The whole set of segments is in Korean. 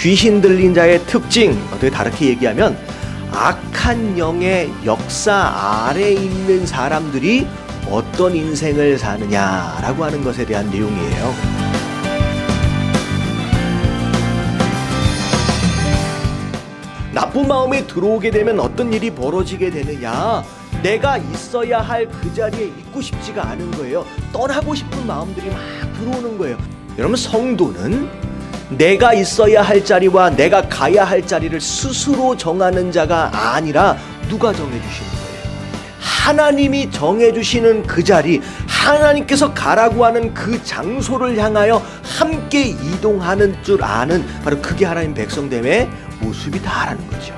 귀신 들린 자의 특징 어떻게 다르게 얘기하면 악한 영의 역사 아래 있는 사람들이 어떤 인생을 사느냐라고 하는 것에 대한 내용이에요. 나쁜 마음이 들어오게 되면 어떤 일이 벌어지게 되느냐? 내가 있어야 할 그 자리에 있고 싶지가 않은 거예요. 떠나고 싶은 마음들이 막 들어오는 거예요. 여러분 성도는 내가 있어야 할 자리와 내가 가야 할 자리를 스스로 정하는 자가 아니라 누가 정해 주시는 거예요. 하나님이 정해 주시는 그 자리, 하나님께서 가라고 하는 그 장소를 향하여 함께 이동하는 줄 아는 바로 그게 하나님 백성됨의 모습이다라는 거죠.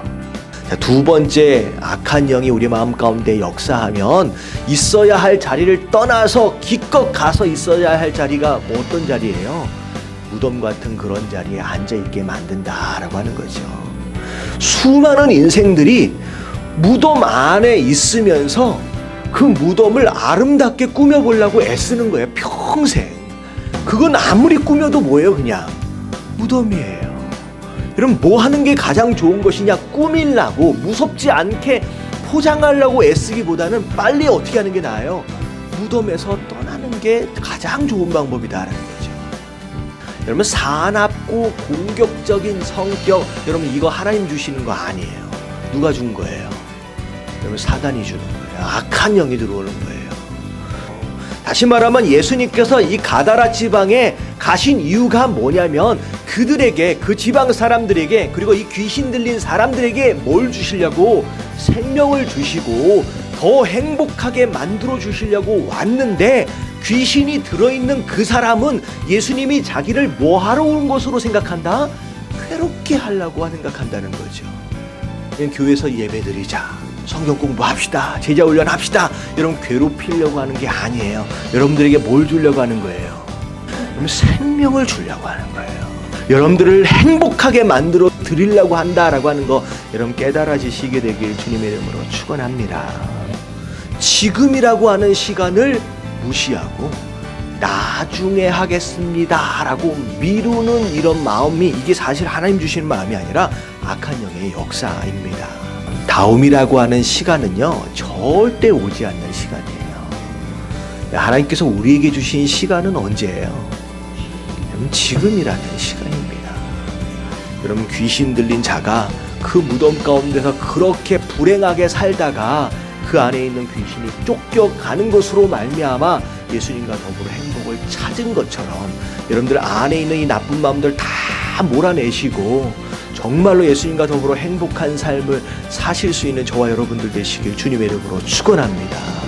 자, 두 번째 악한 영이 우리 마음 가운데 역사하면 있어야 할 자리를 떠나서 기껏 가서 있어야 할 자리가 뭐 어떤 자리예요? 무덤 같은 그런 자리에 앉아 있게 만든다라고 하는 거죠. 수많은 인생들이 무덤 안에 있으면서 그 무덤을 아름답게 꾸며보려고 애쓰는 거예요. 평생. 그건 아무리 꾸며도 뭐예요, 그냥 무덤이에요. 여러분 뭐 하는 게 가장 좋은 것이냐 꾸밀라고 무섭지 않게 포장하려고 애쓰기보다는 빨리 어떻게 하는 게 나아요 무덤에서 떠나는 게 가장 좋은 방법이다라는 거죠 여러분 사납고 공격적인 성격. 여러분 이거 하나님 주시는 거 아니에요. 누가 준 거예요? 여러분 사단이 주는 거예요. 악한 영이 들어오는 거예요. 다시 말하면 예수님께서 이 가다라 지방에 가신 이유가 뭐냐면 그들에게 그 지방 사람들에게 그리고 이 귀신 들린 사람들에게 뭘 주시려고? 생명을 주시고 더 행복하게 만들어 주시려고 왔는데 귀신이 들어있는 그 사람은 예수님이 자기를 뭐 하러 온 것으로 생각한다? 괴롭게 하려고 생각한다는 거죠. 교회에서 예배드리자. 성경 공부합시다. 제자 훈련합시다. 여러분 괴롭히려고 하는 게 아니에요. 여러분들에게 뭘 주려고 하는 거예요? 여러분 생명을 주려고 하는 거예요. 여러분들을 행복하게 만들어 드리려고 한다라고 하는 거 여러분 깨달아지시게 되길 주님의 이름으로 축원합니다. 지금이라고 하는 시간을 무시하고 나중에 하겠습니다라고 미루는 이런 마음이 이게 사실 하나님 주시는 마음이 아니라 악한 영의 역사입니다. 다음이라고 하는 시간은요 절대 오지 않는 시간이에요. 하나님께서 우리에게 주신 시간은 언제예요? 여러분 지금이라는 시간입니다. 여러분 귀신 들린 자가 그 무덤 가운데서 그렇게 불행하게 살다가 그 안에 있는 귀신이 쫓겨가는 것으로 말미암아 예수님과 더불어 행복을 찾은 것처럼 여러분들 안에 있는 이 나쁜 마음들 다 몰아내시고 정말로 예수님과 더불어 행복한 삶을 사실 수 있는 저와 여러분들 되시길 주님의 이름으로 축원합니다.